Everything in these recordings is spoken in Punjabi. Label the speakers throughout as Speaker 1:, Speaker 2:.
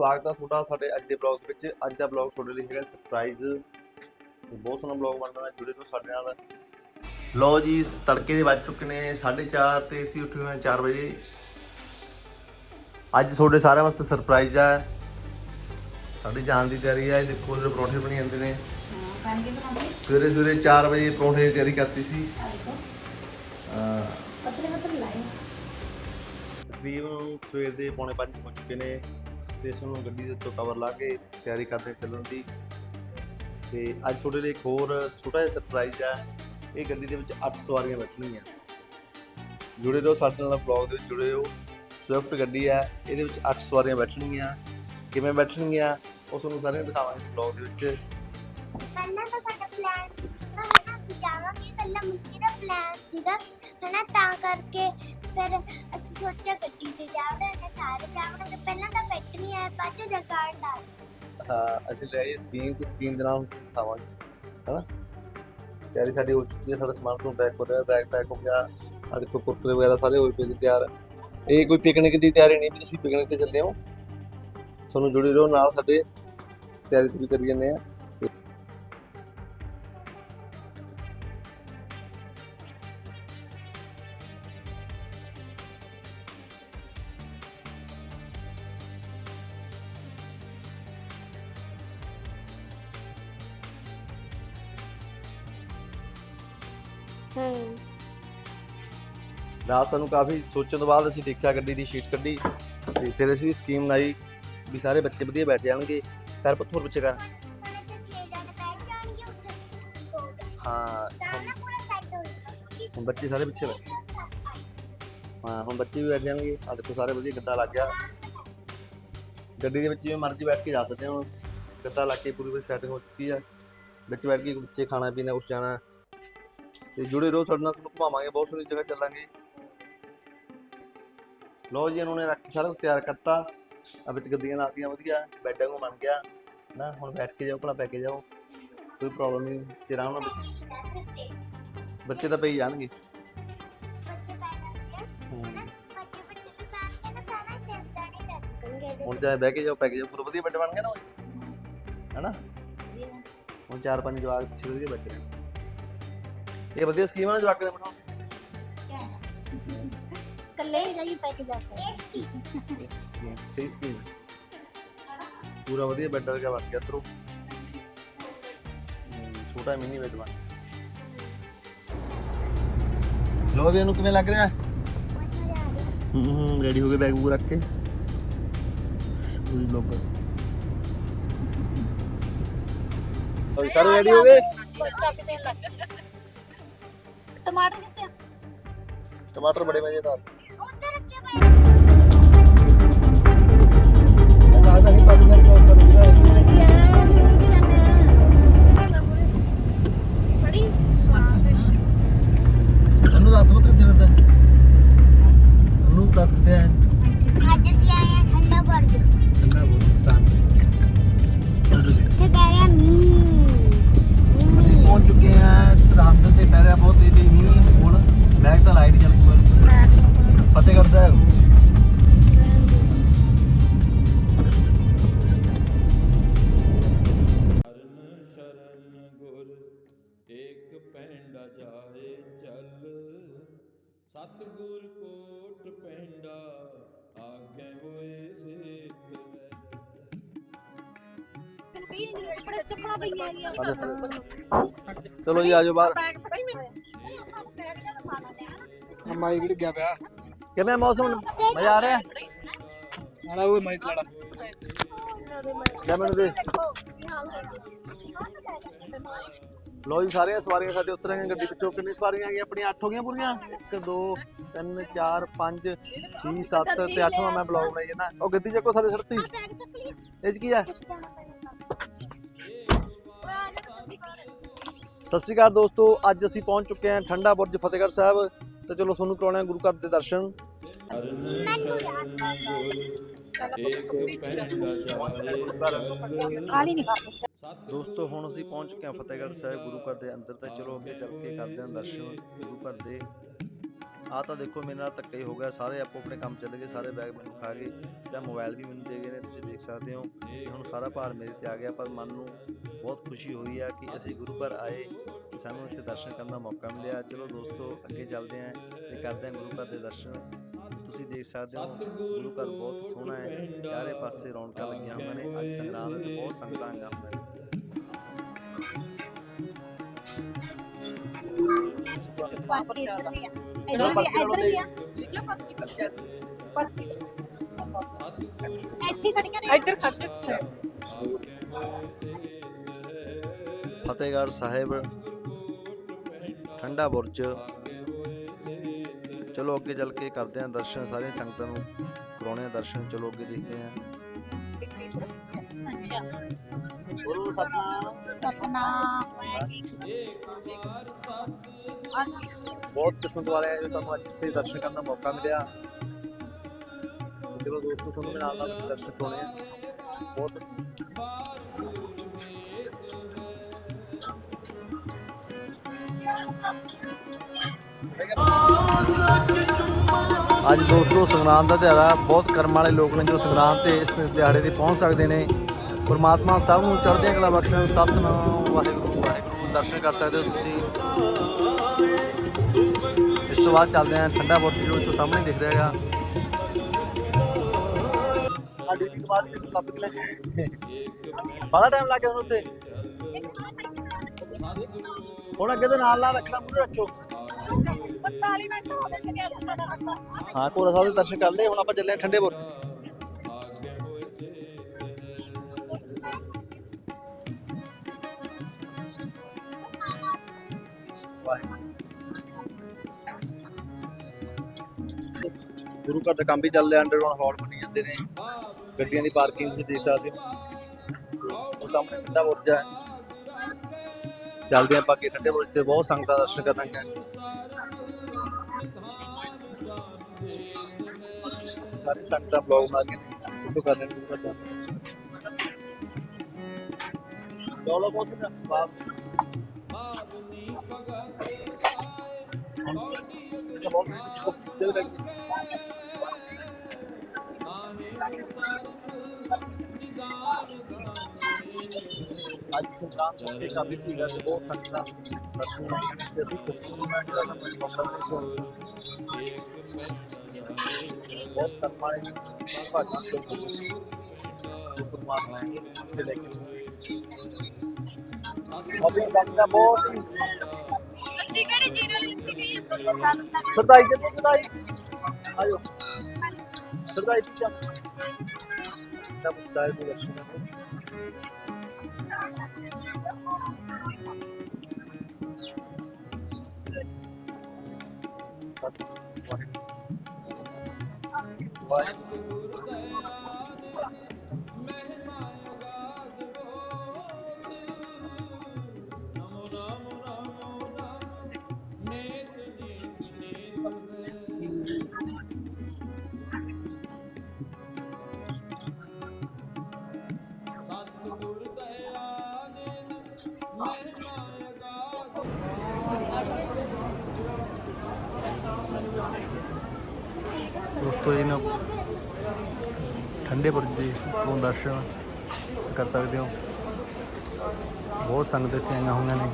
Speaker 1: ਸਵਾਗਤ ਹੈ ਤੁਹਾਡਾ ਸਾਡੇ ਅੱਜ ਦੇ ਬਲੌਗ ਵਿੱਚ। ਅੱਜ ਦਾ ਬਲੌਗ ਤੁਹਾਡੇ ਲਈ ਹੈਗਾ ਸਰਪ੍ਰਾਈਜ਼ ਬਹੁਤ ਸੋਹਣਾ ਬਲੌਗ ਬਣ ਰਿਹਾ। ਜੁੜੇ ਤੋਂ ਸਾਡੇ ਨਾਲ। ਲੋ ਜੀ ਤੜਕੇ ਦੇ ਵੱਜ ਚੁੱਕੇ ਨੇ 4:30 ਤੇ ਅਸੀਂ ਉੱਠੇ ਹੋਏ ਹਾਂ 4 ਵਜੇ। ਅੱਜ ਤੁਹਾਡੇ ਸਾਰਿਆਂ ਵਾਸਤੇ ਸਰਪ੍ਰਾਈਜ਼ ਹੈ ਸਾਡੀ ਜਾਣ ਦੀ ਤਿਆਰੀ ਹੈ ਦੇਖੋ ਜਿਹੜੇ ਪਰੌਂਠੇ ਬਣੀ ਜਾਂਦੇ ਨੇ।
Speaker 2: ਬਣ ਕੇ ਬਣਾਉਂਦੇ
Speaker 1: ਸਵੇਰੇ ਸਵੇਰੇ 4 ਵਜੇ ਪਰੌਂਠੇ ਦੀ ਤਿਆਰੀ ਕਰਤੀ ਸੀ।
Speaker 2: ਆ ਪਤਲੇ ਪਤਲੇ ਲਾਏ।
Speaker 1: ਤਕਰੀਬਨ ਸਵੇਰ ਦੇ ਪੌਣੇ 5 ਹੋ ਚੁੱਕੇ ਨੇ। ਤੇ ਇਸ ਨੂੰ ਗੱਡੀ ਦੇ ਉੱਤੋਂ ਕਵਰ ਲਾ ਕੇ ਤਿਆਰੀ ਕਰਦੇ ਚੱਲਣ ਦੀ। ਤੇ ਅੱਜ ਤੁਹਾਡੇ ਲਈ ਇੱਕ ਹੋਰ ਛੋਟਾ ਜਿਹਾ ਸਰਪ੍ਰਾਈਜ਼ ਹੈ ਇਹ ਗੱਡੀ ਦੇ ਵਿੱਚ 8 ਸਵਾਰੀਆਂ ਬੈਠਣਗੀਆਂ। ਜੁੜੇ ਰਹੋ ਸਾਡੇ ਨਾਲ ਬਲੌਗ ਦੇ ਵਿੱਚ, ਜੁੜੇ ਰਹੋ। ਸਵਿਫਟ ਗੱਡੀ ਹੈ ਇਹਦੇ ਵਿੱਚ 8 ਸਵਾਰੀਆਂ ਬੈਠਣਗੀਆਂ। ਕਿਵੇਂ ਬੈਠਣਗੀਆਂ, ਉਹ ਤੁਹਾਨੂੰ ਸਾਰਿਆਂ ਨੂੰ ਦਿਖਾਵਾਂਗੇ ਬਲੌਗ ਦੇ ਵਿੱਚ।
Speaker 3: ਪਹਿਲਾਂ ਤਾਂ ਸਾਡਾ ਪਲਾਨ ਸੀਗਾ, ਹਨਾ, ਅਸੀਂ ਜਾਵਾਂਗੇ। ਕੱਲਾ ਮਿੱਟੀ ਦਾ ਪਲਾਨ ਸੀਗਾ, ਹਨਾ, ਤਾਂ ਕਰਕੇ ਫਿਰ ਅਸੀਂ ਸੋਚਿਆ ਗੱਡੀ 'ਚ ਜਾਵਾਂਗੇ ਸਾਰੇ ਜਾਵਾਂਗੇ ਪਹਿਲਾਂ ਤਾਂ ਫਿੱਟ ਨਹੀਂ ਆਇਆ, ਬਾਅਦ 'ਚ ਜਗਾੜ ਦਾ
Speaker 1: ਹਾਂ, ਅਸੀਂ ਲੈ ਆਏ ਸਕੀਮ ਤੇ ਸਕੀਮ ਦੇ ਨਾਲ ਦਿਖਾਵਾਂਗੇ ਹਨਾ? ਤਿਆਰੀ ਸਾਡੀ ਹੋ ਚੁੱਕੀ ਹੈ, ਸਾਡਾ ਸਮਾਨ ਤੋਂ ਪੈਕ ਹੋ ਰਿਹਾ ਬੈਗ ਪੈਕ ਹੋ ਗਿਆ ਆ ਦੇਖੋ ਕੁਰਕਰੇ ਵਗੈਰਾ ਸਾਰੇ ਹੋਏ ਪਏ ਨੇ ਤਿਆਰ। ਇਹ ਕੋਈ ਪਿਕਨਿਕ ਦੀ ਤਿਆਰੀ ਨਹੀਂ, ਵੀ ਤੁਸੀਂ ਪਿਕਨਿਕ ਤੇ ਚੱਲੇ ਹੋ? ਤੁਹਾਨੂੰ ਜੁੜੇ ਰਹੋ, ਨਾਲ ਸਾਡੇ ਤਿਆਰੀ ਤੁਸੀਂ ਕਰੀ ਜਾਂਦੇ ਆ
Speaker 3: ਹੂੰ।
Speaker 1: ਰਾਤ ਸਾਨੂੰ ਕਾਫੀ ਸੋਚਣ ਤੋਂ ਬਾਅਦ ਅਸੀਂ ਦੇਖਿਆ ਗੱਡੀ ਦੀ ਸ਼ੀਟ ਕੱਢੀ ਤੇ ਫਿਰ ਅਸੀਂ ਸਕੀਮ ਬਣਾਈ ਵੀ ਸਾਰੇ ਬੱਚੇ ਵਧੀਆ ਬੈਠ ਜਾਣਗੇ ਪੈਰ ਪੁੱਤ ਹੋਰ ਪਿੱਛੇ ਕਰ। ਹਾਂ, ਹੁਣ ਬੱਚੇ ਸਾਰੇ ਪਿੱਛੇ ਬੈਠ। ਹਾਂ, ਹੁਣ ਬੱਚੇ ਵੀ ਬੈਠ ਜਾਣਗੇ ਆ ਦੇਖੋ ਸਾਰੇ ਵਧੀਆ ਗੱਦਾ ਲੱਗ ਗਿਆ। ਗੱਡੀ ਦੇ ਵਿੱਚ ਜਿਵੇਂ ਮਰਜ਼ੀ ਬੈਠ ਕੇ ਜਾ ਸਕਦੇ ਹੋ। ਗੱਦਾ ਲੱਗ ਕੇ ਪੂਰੀ ਪੂਰੀ ਸੈਟਿੰਗ ਹੋ ਚੁੱਕੀ ਆ। ਵਿੱਚ ਬੈਠ ਕੇ ਬੱਚੇ ਖਾਣਾ ਪੀਣਾ ਉਸ ਜਾਣਾ। ਤੇ ਜੁੜੇ ਰਹੋ ਸਾਡੇ ਨਾਲ, ਤੁਹਾਨੂੰ ਘੁਮਾਵਾਂਗੇ, ਬਹੁਤ ਸੋਹਣੀ ਜਗ੍ਹਾ ਚੱਲਾਂਗੇ। ਲੋ ਜੀ, ਇਹਨਾਂ ਨੇ ਰੱਖ ਸਾਰਾ ਕੁਛ ਤਿਆਰ ਕਰਤਾ। ਆ ਵਿੱਚ ਗੱਦੀਆਂ ਲਾਤੀਆਂ, ਵਧੀਆ। ਬੈੱਡਾਂ ਨੂੰ ਬਣ ਗਿਆ। ਨਾ ਹੁਣ ਬੈਠ ਕੇ ਜਾਓ, ਭਲਾ ਪੈ ਕੇ ਜਾਓ। ਕੋਈ ਪ੍ਰੋਬਲਮ ਨਹੀਂ ਤੇ ਆਰਾਮ ਬੱਚੇ ਬੱਚੇ ਤਾਂ ਪਈ ਜਾਣਗੇ। ਹੁਣ ਚਾਹੇ ਬਹਿ ਕੇ ਜਾਓ, ਪੈ ਕੇ ਜਾਓ, ਪੂਰਾ ਵਧੀਆ ਬੈੱਡ ਬਣ ਗਿਆ ਨਾ ਹੈਨਾ? ਹੁਣ ਚਾਰ ਪੰਜ ਜਵਾਕ ਪਿੱਛੇ ਵਧੀਆ ਬੈਠੇ ਨੇ। ਇਹ ਵਧੀਆ ਸਕੀਮ ਹੈ ਨਾ ਜਵਾਕ ਦੇ ਬਣਾਉਣ
Speaker 2: ਕੱਲੇ ਹੀ ਜਾਈ ਪੈ ਕੇ ਜਾ ਕੇ?
Speaker 1: ਸਕੀਮ। ਸਹੀ ਸਕੀਮ ਪੂਰਾ ਵਧੀਆ ਬੈੱਡ ਵਰਗਾ ਬਣ ਗਿਆ ਤਰੋ ਛੋਟਾ ਮਿੰਨੀ ਬੈੱਡ ਬਣ ਲੋ ਵੀ ਇਹਨੂੰ ਕਿਵੇਂ ਲੱਗ ਰਿਹਾ?
Speaker 3: ਆ
Speaker 1: ਹੂੰ ਹੂੰ ਰੈਡੀ ਹੋ ਗਏ ਬੈਗ ਬੂਗ ਰੱਖ ਕੇ। ਪੂਰੀ ਲੋਕ ਸਾਰੇ ਰੈਡੀ ਹੋ ਗਏ?
Speaker 2: ਟਮਾਟਰ ਕਿੱਥੇ ਆ
Speaker 1: ਟਮਾਟਰ ਬੜੇ ਮਜ਼ੇਦਾਰ
Speaker 3: ਉੱਧਰ ਰੱਖਿਆ ਪਿਆ
Speaker 1: ਲੱਗਦਾ ਨਹੀਂ ਪਾਣੀ ਸਾਰੀ ਕੋਲ ਕਰੂਗਾ
Speaker 2: ਬੜੀ ਸਵਾਦ
Speaker 1: ਇਹਨੂੰ ਦੱਸ ਪੁੱਤ ਕਿੱਥੇ ਫਿਰਦਾ ਇਹਨੂੰ ਦੱਸ ਕਿੱਥੇ ਹੈ
Speaker 3: ਅੱਜ ਅਸੀਂ ਆਏ ਹਾਂ ਠੰਡਾ ਬੁਰਜ
Speaker 1: ਠੰਡਾ ਬਹੁਤ ਸਟਾਨ
Speaker 3: ਇੱਥੇ ਪੈ ਰਿਹਾ ਮੀਂਹ ਮੀਂਹ
Speaker 1: ਪਹੁੰਚ ਚੁੱਕੇ ਆ ਸਰਹੰਦ ਚਲੋ ਜੀ ਆਜੋ ਬਾਹਰ
Speaker 4: ਮਾਈ ਕਿਹੜੀ ਗਿਆ ਪਿਆ
Speaker 1: ਕਿਵੇਂ ਮੌਸਮ ਮਜ਼ਾ ਆ ਰਿਹਾ ਹੈ?
Speaker 4: ਆਲਾ ਉਹ ਮਾਈ ਲੜਾ
Speaker 1: ਲੈ ਮੈਨੂੰ ਦੇ ਲੋ ਜੀ ਸਾਰੀਆਂ ਸਵਾਰੀਆਂ ਸਾਡੇ ਉਤਰ ਗਈਆਂ ਗੱਡੀ ਪਿੱਛੋਂ ਕਿੰਨੀ ਸਵਾਰੀਆਂ ਆ ਗਈਆਂ ਆਪਣੀਆਂ 8 ਹੋ ਗਈਆਂ ਪੂਰੀਆਂ 1 2 3 4 5 6 7 ਤੇ 8ਵਾਂ ਮੈਂ ਬਲੌਗ ਬਣਾਈ ਨਾ ਉਹ ਗੱਡੀ ਚੱਕੋ ਥੱਲੇ ਛੱਡਤੀ ਇਹ 'ਚ ਕੀ ਹੈ ਸਤਿ ਸ਼੍ਰੀ ਅਕਾਲ ਦੋਸਤੋ, ਅੱਜ ਅਸੀਂ ਪਹੁੰਚ ਚੁੱਕੇ ਹਾਂ ਠੰਡਾ ਬੁਰਜ ਫਤਿਹਗੜ੍ਹ ਸਾਹਿਬ। ਤੇ ਚਲੋ ਤੁਹਾਨੂੰ ਕਰਾਉਣੇ ਗੁਰੂ ਘਰ ਦੇ ਦਰਸ਼ਨ।
Speaker 5: ਸ਼ਰਨ
Speaker 2: ਨਹੀਂ ਕਰਦੇ
Speaker 1: ਦੋਸਤੋ, ਹੁਣ ਅਸੀਂ ਪਹੁੰਚ ਚੁੱਕੇ ਹਾਂ ਫਤਿਹਗੜ੍ਹ ਸਾਹਿਬ ਗੁਰੂ ਘਰ ਦੇ ਅੰਦਰ। ਤੇ ਚਲੋ ਅੱਗੇ ਚੱਲ ਕੇ ਕਰਦੇ ਹਾਂ ਦਰਸ਼ਨ ਗੁਰੂ ਘਰ ਦੇ। ਆ ਤਾਂ ਦੇਖੋ, ਮੇਰੇ ਨਾਲ ਧੱਕਾ ਹੀ ਹੋ ਗਿਆ। ਸਾਰੇ ਆਪੋ ਆਪਣੇ ਕੰਮ ਚਲੇ ਗਏ, ਸਾਰੇ ਬੈਗ ਮੈਨੂੰ ਖਾ ਗਏ। ਤੇ ਮੋਬਾਈਲ ਵੀ ਮੈਨੂੰ ਦੇ ਗਏ ਨੇ, ਤੁਸੀਂ ਦੇਖ ਸਕਦੇ ਹੋ। ਕਿ ਹੁਣ ਸਾਰਾ ਭਾਰ ਮੇਰੇ ਤੇ ਆ ਗਿਆ, ਪਰ ਮਨ ਨੂੰ ਬਹੁਤ ਖੁਸ਼ੀ ਹੋਈ ਆ ਕਿ ਅਸੀਂ ਗੁਰੂ ਘਰ ਆਏ ਤੇ ਸਾਨੂੰ ਇੱਥੇ ਦਰਸ਼ਨ ਕਰਨ ਦਾ ਮੌਕਾ ਮਿਲਿਆ। ਚਲੋ ਦੋਸਤੋ ਅੱਗੇ ਚੱਲਦੇ ਆਂ ਤੇ ਕਰਦੇ ਆਂ ਗੁਰੂ ਘਰ ਦੇ ਦਰਸ਼ਨ। ਤੁਸੀਂ ਦੇਖ ਸਕਦੇ ਹੋ ਗੁਰੂ ਘਰ ਬਹੁਤ ਸੋਹਣਾ ਹੈ। ਚਾਰੇ ਪਾਸੇ ਰੌਣਕਾਂ ਲੱਗੀਆਂ ਹੋਈਆਂ ਨੇ। ਅੱਜ ਸੰਗਰਾਂਦ ਤੇ ਬਹੁਤ ਸੰਗਤਾਂ ਆਈਆਂ ਹੋਈਆਂ ਨੇ।
Speaker 2: ਪਰਚੀ ਇੱਧਰ ਵੀ ਆ। ਇੱਧਰ ਵੀ ਆ, ਇੱਧਰ ਵੀ ਆ।
Speaker 6: ਲਿਖਿਆ ਪਰਚੀ ਕਰ
Speaker 2: ਪਰਚੀ ਇੱਥੇ ਖੜੀਆਂ ਨੇ
Speaker 6: ਇੱਧਰ ਖੜ ਜਾ।
Speaker 1: ਫਤਿਹਗੜ੍ਹ ਸਾਹਿਬ ਠੰਡਾ ਬੁਰਜ। ਚਲੋ ਅੱਗੇ ਚੱਲ ਕੇ ਕਰਦੇ ਆਂ ਦਰਸ਼ਨ ਸਾਰੀਆਂ ਸੰਗਤਾਂ ਨੂੰ ਕਰਾਉਣੇ ਆ ਦਰਸ਼ਨ। ਚਲੋ ਅੱਗੇ ਦੇਖਦੇ ਆਂ।
Speaker 2: ਅੱਛਾ।
Speaker 1: ਗੁਰੂ ਸਤਨਾਮ
Speaker 2: ਸਤਨਾਮ ਵਾਹਿਗੁਰੂ
Speaker 1: ਬਹੁਤ ਕਿਸਮਤ ਵਾਲੇ ਆ ਜੋ ਸਾਨੂੰ ਅੱਜ ਇੱਥੇ ਦਰਸ਼ਨ ਕਰਨ ਦਾ ਮੌਕਾ ਮਿਲਿਆ। ਚਲੋ ਦੋਸਤੋ ਤੁਹਾਨੂੰ ਮੇਰੇ ਨਾਲ ਨਾਲ ਦਰਸ਼ਨ ਕਰਾਉਣੇ ਆ। ਬਹੁਤ ਅੱਜ ਦੋਸਤੋ ਸੰਗਰਾਂਦ ਦਾ ਦਿਹਾੜਾ ਬਹੁਤ ਕਰਮ ਵਾਲੇ ਲੋਕ ਨੇ ਜੋ ਸੰਗਰਾਂਦ ਤੇ ਇਸ ਦਿਹਾੜੇ ਤੇ ਪਹੁੰਚ ਸਕਦੇ ਨੇ। ਪਰਮਾਤਮਾ ਸਭ ਨੂੰ ਚੜ੍ਹਦੀਆਂ ਕਲਾ ਬਖਸ਼ਣ ਸਤਨਾਮ ਵਾਹਿਗੁਰੂ ਵਾਹਿਗੁਰੂ। ਦਰਸ਼ਨ ਕਰ ਸਕਦੇ ਹੋ ਤੁਸੀਂ। ਇਸ ਤੋਂ ਬਾਅਦ ਚੱਲਦੇ ਹਾਂ ਠੰਡਾ ਬੁਰਜ ਜੋ ਇੱਥੋਂ ਸਾਹਮਣੇ ਦਿਖ ਰਿਹਾ ਹੈਗਾ। ਆ ਡਿਊਟੀ ਤੋਂ ਕਿਸ ਨੂੰ ਲੱਭ ਬੜਾ ਟਾਈਮ ਲੱਗ ਗਿਆ ਉੱਤੇ ਹੁਣ ਅੱਗੇ ਤੋਂ ਨਾਲ ਨਾਲ ਰੱਖਣਾ ਮੂਰੇ ਰੱਖਿਓ।
Speaker 2: 45 ਮਿੰਟ ਹੋ ਗਏ ਗਿਆ ਸਾਡਾ ਰੱਖਾ
Speaker 1: ਹਾਂ ਕੋਰਾ ਸਾਹਿਬ ਦੇ ਦਰਸ਼ਨ ਕਰ ਲਏ, ਹੁਣ ਆਪਾਂ ਚੱਲੇ ਆਂ ਠੰਡੇ ਬੁਰਜ। ਗੁਰੂ ਘਰ ਦਾ ਕੰਮ ਵੀ ਚੱਲ ਰਿਹਾ ਅੰਡਰਗਰਾਉਂਡ ਹਾਲ ਬਣੀ ਜਾਂਦੇ ਨੇ। ਗੱਡੀਆਂ ਦੀ ਪਾਰਕਿੰਗ ਤੁਸੀਂ ਦੇਖ ਸਕਦੇ ਹੋ। ਉਹ ਸਾਹਮਣੇ ਠੰਡਾ ਬੁਰਜ ਹੈ। ਚੱਲਦੇ ਆਪਾਂ ਅੱਗੇ ਠੰਡੇ ਬੁਰਜ ਤੇ ਬਹੁਤ ਸੰਗਤਾਂ ਦਰਸ਼ਨ ਕਰਾਂਗੇ। ਸਾਰੇ ਸੰਗਤਾਂ ਬਲੌਗ ਬਣਾ ਕੇ ਫੋਟੋ ਕਰ ਰਹੇ ਨੇ ਗੁਰੂ ਘਰ ਦਾ ਚਲੋ ਪਹੁੰਚ ਗਿਆ ਬਾਪ ਅੱਜ ਸੰਗਰਾਮ ਤੇ ਕਾਫੀ ਭੀੜ ਹੈ ਤੇ ਬਹੁਤ ਸੰਗਤਾਂ ਦਰਸ਼ਨ ਕਰਨ ਤੇ ਅਸੀਂ ਖੁਸ਼ੀ ਮਨਾਉਣ ਦਾ ਕੋਈ ਮੌਕਾ ਨਹੀਂ ਬਹੁਤ ਕਰਮਾਏ ਭਾਗਾਂ ਤੋਂ ਪਰਮਾਤਮਾ ਨੇ ਤੇ ਲੈ ਕੇ ਅਭੀ ਸੰਗਤਾਂ ਬਹੁਤ
Speaker 3: ਅਸੀਂ ਕਿਹੜੀ ਜੀਰੋ ਲਿਖੀ ਗਈ
Speaker 1: ਸਰਦਾਈ ਦੇ ਸਰਦਾਈ ਆਇਓ। ਸਰਦਾਈ ਪੀਛਾ ਸਭ ਸਾਰੇ ਦੇ ਦਰਸ਼ਨ ਕਰੋ। ਸਤਿ ਦੋਸਤੋ ਜੀ ਮੈਂ ਠੰਡੇ ਬੁਰਜ ਦੇ ਤੋਂ ਦਰਸ਼ਨ ਕਰ ਸਕਦੇ ਹੋ। ਬਹੁਤ ਸੰਗਤ ਇੱਥੇ ਆਈਆਂ ਹੋਈਆਂ ਨੇ।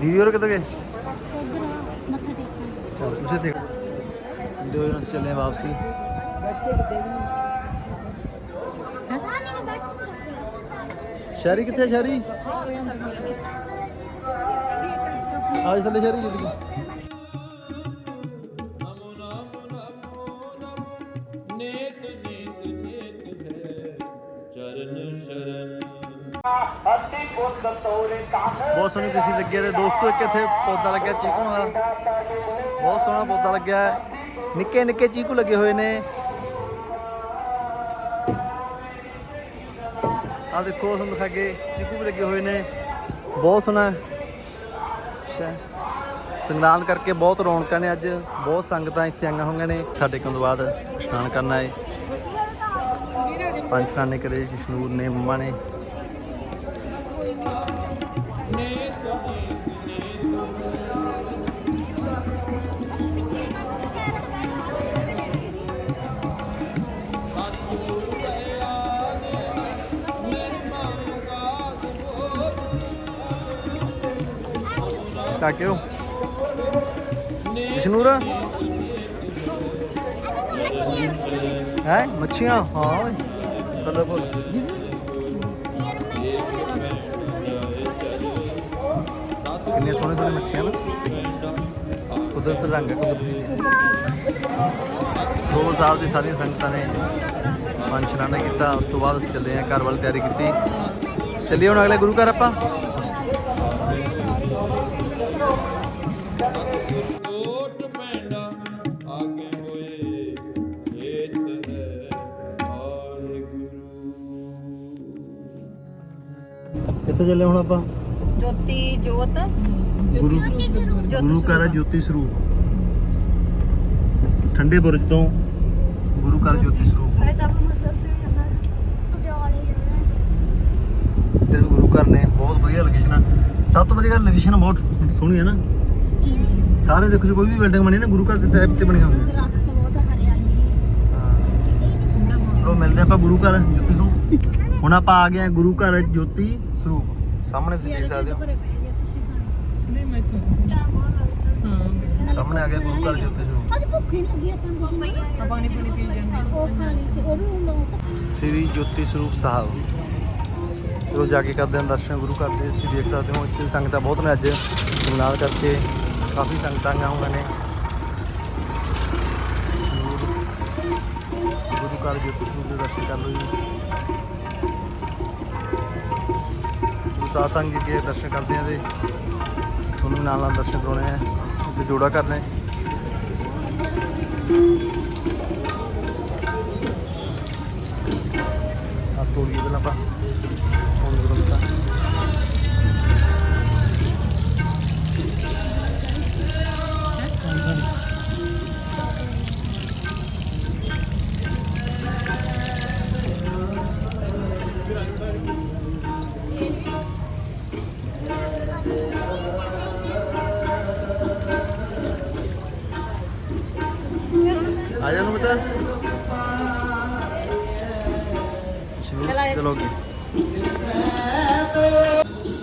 Speaker 1: ਦੀਦੀ ਹੋਰ ਕਿੱਥੇ ਗਏ? ਤੁਸੀਂ ਦੇਖ ਦੋ ਜਣੇ ਚੱਲੇ ਵਾਪਸੀ। ਸ਼ਹਿਰੀ ਕਿੱਥੇ ਆ ਸ਼ਹਿਰੀ? ਆਜ ਥੱਲੇ ਸ਼ਹਿਰੀ ਜੁੜ ਗਈ ਬਹੁਤ ਸੋਹਣੀ ਤੁਸੀਂ ਲੱਗੇ ਤੇ ਦੋਸਤੋ, ਇੱਕ ਇੱਥੇ ਪੌਦਾ ਲੱਗਿਆ ਚੀਕੂ ਦਾ ਬਹੁਤ ਸੋਹਣਾ ਪੌਦਾ ਲੱਗਿਆ। ਨਿੱਕੇ ਨਿੱਕੇ ਚੀਕੂ ਲੱਗੇ ਹੋਏ ਨੇ। ਆ ਦੇਖੋ ਤੁਹਾਨੂੰ ਦਿਖਾਗੇ ਚੀਕੂ ਵੀ ਲੱਗੇ ਹੋਏ ਨੇ। ਬਹੁਤ ਸੋਹਣਾ ਅੱਛਾ। ਕਰਕੇ ਬਹੁਤ ਰੌਣਕਾਂ ਨੇ ਅੱਜ। ਬਹੁਤ ਸੰਗਤਾਂ ਇੱਥੇ ਆਈਆਂ ਹੋਈਆਂ ਨੇ। ਸਾਡੇ ਤੋਂ ਬਾਅਦ ਇਸ਼ਨਾਨ ਕਰਨਾ ਹੈ। ਪੰਜ ਖਾਨੇ ਕਰੇ ਜਸ਼ਨੂਰ ਨੇ, ਮੰਮਾ ਨੇ। ਕਾਕਿਓ ਵਿਸ਼ਨੂਰ ਹੈ? ਮੱਛੀਆਂ? ਹਾਂ ਓਏ। ਬੋਲ। ਕਿੰਨੇ ਸੋਹਣੇ ਸੋਹਣੇ ਮੱਛੀਆਂ ਨਾ। ਕੁਦਰਤ ਰੰਗ ਕੁਦਰਤੀ ਦੋ ਸਾਲ ਦੀ ਸਾਰੀਆਂ ਸੰਗਤਾਂ ਨੇ ਪੰਜ ਇਸ਼ਨਾਨਾ ਕੀਤਾ, ਉਸ ਤੋਂ ਬਾਅਦ ਅਸੀਂ ਚੱਲੇ ਆ ਘਰ ਵੱਲ ਤਿਆਰੀ ਕੀਤੀ। ਚੱਲੀਏ ਹੁਣ ਅਗਲੇ ਗੁਰੂ ਘਰ ਆਪਾਂ। ਕਿੱਥੇ ਚੱਲੇ ਹੁਣ ਆਪਾਂ?
Speaker 2: ਜੋਤੀ ਜੋਤ।
Speaker 1: ਗੁਰੂ ਗੁਰੂ ਘਰ ਹੈ ਜੋਤੀ ਸਰੂਪ। ਠੰਡੇ ਬੁਰਜ ਤੋਂ ਗੁਰੂ ਘਰ ਜੋਤੀ ਸਰੂਪ।
Speaker 2: ਇਹ ਤਾਂ ਮਤਲਬ
Speaker 1: ਤੇ ਗੁਰੂ ਘਰ ਨੇ ਬਹੁਤ ਵਧੀਆ ਲੋਕੇਸ਼ਨ ਆ। ਸਭ ਤੋਂ ਵਧੀਆ ਲੋਕੇਸ਼ਨ ਬਹੁਤ ਸੋਹਣੀ ਹੈ ਨਾ। ਸਾਰੇ ਦੇਖੋ ਜੀ ਕੋਈ ਵੀ ਬਿਲਡਿੰਗ ਬਣੀ ਨਾ ਗੁਰੂ ਘਰ ਦੇ ਟਾਈਪ ਤੇ ਬਣੀਆਂ ਹੁੰਦੀਆਂ
Speaker 2: ਰੱਖ ਤਾਂ ਬਹੁਤ ਹਰਿਆਲੀ।
Speaker 1: ਹਾਂ। ਸੋ ਮਿਲਦੇ ਆਪਾਂ ਗੁਰੂ ਘਰ ਜੋਤੀ ਸਰੂਪ। ਹੁਣ ਆਪਾਂ ਆ ਗਏ ਆ ਗੁਰੂ ਘਰ ਜੋਤੀ ਸਰੂਪ। ਸਾਹਮਣੇ ਤੁਸੀਂ ਦੇਖ ਸਕਦੇ ਹੋ।
Speaker 2: ਨਹੀਂ ਮੈਂ ਹਾਂ।
Speaker 1: ਸਾਹਮਣੇ ਆ ਗਿਆ ਗੁਰੂ ਘਰ ਜੋਤੀ ਸਰੂਪ।
Speaker 2: ਅੱਜ ਭੁੱਖੀ ਲੱਗੀ ਆਪਾਂ ਨੂੰ। ਕੁਛ ਪਾਣੀ ਪੂਣੀ ਪੀ ਜਾਂਦੇ ਉਹ ਖਾਣੀ ਸੀ ਉਹ ਵੀ ਹੁਣ ਲੋਕ
Speaker 1: ਸ੍ਰੀ ਜੋਤੀ ਸਰੂਪ ਸਾਹਿਬ। ਚਲੋ ਜਾ ਕੇ ਕਰਦੇ ਹਾਂ ਦਰਸ਼ਨ ਗੁਰੂ ਘਰ ਦੇ ਤੁਸੀਂ ਦੇਖ ਸਕਦੇ ਹੋ ਇੱਥੇ ਸੰਗਤਾਂ ਬਹੁਤ ਨੇ ਅੱਜ। ਨਾਲ ਕਰਕੇ ਕਾਫੀ ਸੰਗਤਾਂ ਆਈਆਂ ਹੋਈਆਂ ਨੇ। ਗੁਰੂ ਘਰ ਜੋਤੀ ਸਰੂਪ ਦੇ ਦਰਸ਼ਨ ਕਰ ਲਓ ਜੀ। ਗੁਰੂ ਸੰਗ ਜੀ ਦੇ ਦਰਸ਼ਨ ਕਰਦੇ ਹਾਂ ਤੇ ਤੁਹਾਨੂੰ ਨਾਲ ਨਾਲ ਦਰਸ਼ਨ ਕਰਾਉਣੇ ਆ, ਤੇ ਜੋੜਾ ਕਰਨਾ। ਹੈ ਆ ਤੋੜੀਏ ਪਹਿਲਾਂ ਆਪਾਂ। ਹੁਣ ਗੁਰੂ ਦਾ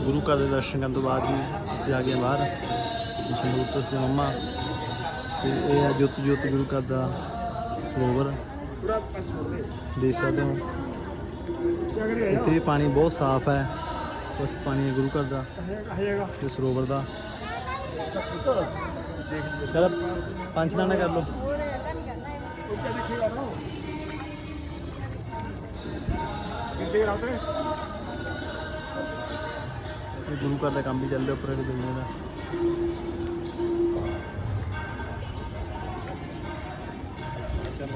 Speaker 1: ਗੁਰੂ ਘਰ ਦੇ ਦਰਸ਼ਨ ਕਰਨ ਤੋਂ ਬਾਅਦ ਜੀ ਅਸੀਂ ਆ ਗਏ ਬਾਹਰ ਸ਼ਨੂਰ ਤੋਂ ਉਸਦੇ ਮੰਮਾ। ਤੇ ਇਹ ਹੈ ਜੁੱਤ ਜੋਤ ਗੁਰੂ ਘਰ ਦਾ ਸਰੋਵਰ। ਦੇਖ ਸਕਦੇ ਹੋ। ਇੱਥੇ ਪਾਣੀ ਬਹੁਤ ਸਾਫ਼ ਹੈ ਉਸ ਪਾਣੀ ਗੁਰੂ ਘਰ ਦਾ ਤੇ ਸਰੋਵਰ ਦਾ। ਚਲ, ਪੰਜ ਨਾਨਾ ਕਰ ਲਓ। ਇਹ ਗੁਰੂ ਘਰ ਦਾ ਕੰਮ ਵੀ ਚੱਲ ਉੱਪਰ ਇਹ ਬਿਲਡਿੰਗ ਦਾ।
Speaker 2: ਤਾਂ ਟੰਗ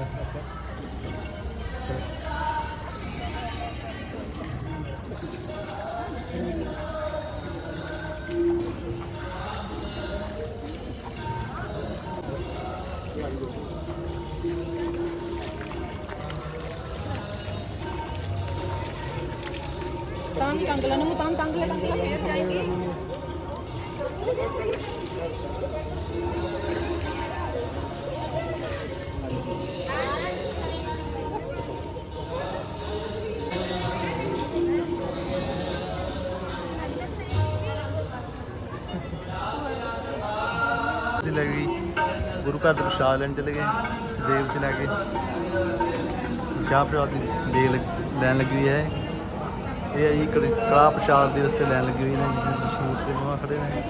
Speaker 2: ਲੈਣਾ ਮੈਂ ਤਾਂ ਟੰਗ ਲੈਣਾ ਫੇਰ ਜਾਏਗੀ।
Speaker 1: ਅਸੀਂ ਲੈ ਗਈ, ਗੁਰੂ ਘਰ ਦੇ ਪ੍ਰਸ਼ਾਦ ਲੈਣ ਚਲੇ ਗਏ ਦੇਵ ਚ ਲੈ ਕੇ। ਸ਼ਾਹ ਪ੍ਰਸ਼ਾਦ ਦੀ ਦੇਗ ਲੈਣ ਲੱਗੀ ਹੋਈ ਹੈ। ਇਹ ਹੈ ਜੀ ਕੜੀ- ਕੜਾਹ ਪ੍ਰਸ਼ਾਦ ਦੇ ਵਾਸਤੇ ਲੈਣ ਲੱਗੀ ਹੋਈ ਨੇ ਜੀ ਸ਼ੂਟ ਤੇ ਮਾ ਖੜੇ ਨੇ।